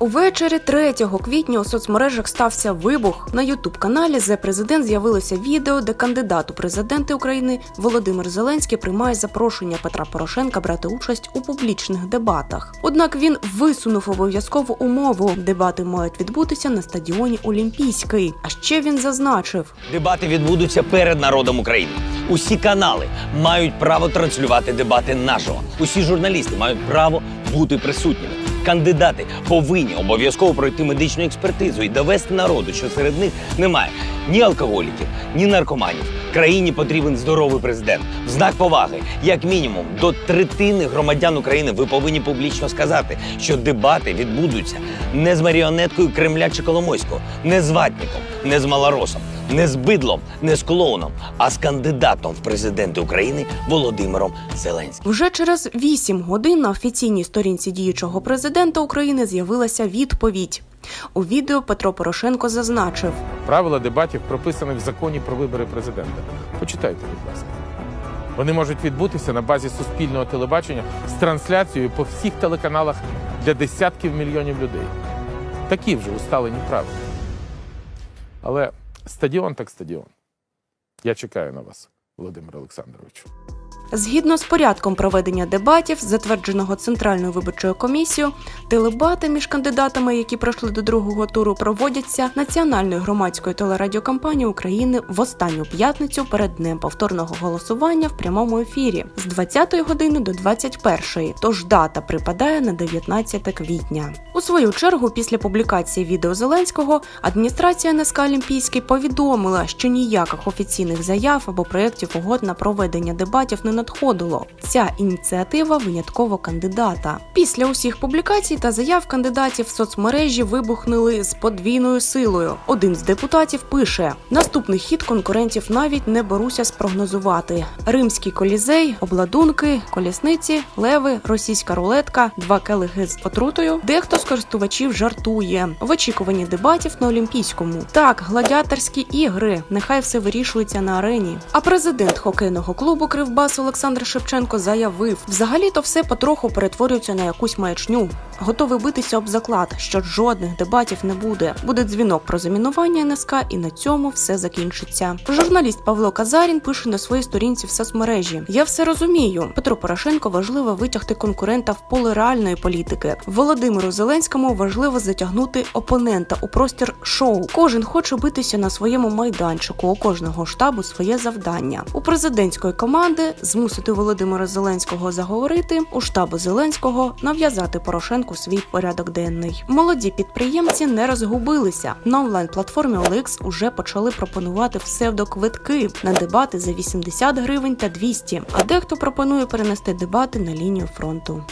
Увечері 3 квітня у соцмережах стався вибух. На ютуб-каналі «Зе президент з'явилося відео, де кандидат у президенти України Володимир Зеленський приймає запрошення Петра Порошенка брати участь у публічних дебатах. Однак він висунув обов'язкову умову. Дебати мають відбутися на стадіоні Олімпійський. А ще він зазначив: Дебати відбудуться перед народом України. Усі канали мають право транслювати дебати наживо. Усі журналісти мають право бути присутніми. Кандидати повинні обов'язково пройти медичну експертизу і довести народу, що серед них немає ні алкоголіків, ні наркоманів. Країні потрібен здоровий президент. В знак поваги, як мінімум, до третини громадян України ви повинні публічно сказати, що дебати відбудуться не з маріонеткою Кремля чи Коломойського, не з ватником, не з малоросом, не з бидлом, не з клоуном, а з кандидатом в президенти України Володимиром Зеленським. Вже через 8 годин на офіційній сторінці діючого президента України з'явилася відповідь. У відео Петро Порошенко зазначив: Правила дебатів прописані в законі про вибори президента. Почитайте, будь ласка. Вони можуть відбутися на базі суспільного телебачення з трансляцією по всіх телеканалах для десятків мільйонів людей. Такі вже усталені правила. Але стадіон так стадіон. Я чекаю на вас, Володимир Олександровичу. Згідно з порядком проведення дебатів, затвердженого Центральною виборчою комісією, телебати між кандидатами, які пройшли до другого туру, проводяться Національною громадською телерадіокомпанією України в останню п'ятницю перед днем повторного голосування в прямому ефірі з 20 години до 21, Тож дата припадає на 19 квітня. У свою чергу, після публікації відео Зеленського, адміністрація НСК Олімпійський повідомила, що ніяких офіційних заяв або проєктів угод на проведення дебатів не надходило. Ця ініціатива винятково кандидата. Після усіх публікацій та заяв кандидатів в соцмережі вибухнули з подвійною силою. Один з депутатів пише: наступний хід конкурентів навіть не беруся спрогнозувати. Римський колізей, обладунки, колісниці, леви, російська рулетка, два келихи з отрутою. Дехто з користувачів жартує в очікуванні дебатів на Олімпійському. Так, гладіаторські ігри. Нехай все вирішується на арені. А президент хокейного клубу Кривбас Олександр Шевченко заявив: взагалі-то все потроху перетворюється на якусь маячню. Готовий битися об заклад, що жодних дебатів не буде. Буде дзвінок про замінування НСК, і на цьому все закінчиться. Журналіст Павло Казарін пише на своїй сторінці в соцмережі: Я все розумію. Петру Порошенко важливо витягти конкурента в поле реальної політики. Володимиру Зеленському важливо затягнути опонента у простір шоу. Кожен хоче битися на своєму майданчику. У кожного штабу своє завдання. У президентської команди змусити Володимира Зеленського заговорити у штабу Зеленського нав'язати Порошенку свій порядок денний. Молоді підприємці не розгубилися. На онлайн-платформі OLX уже почали пропонувати псевдоквитки на дебати за 80 гривень та 200, А дехто пропонує перенести дебати на лінію фронту.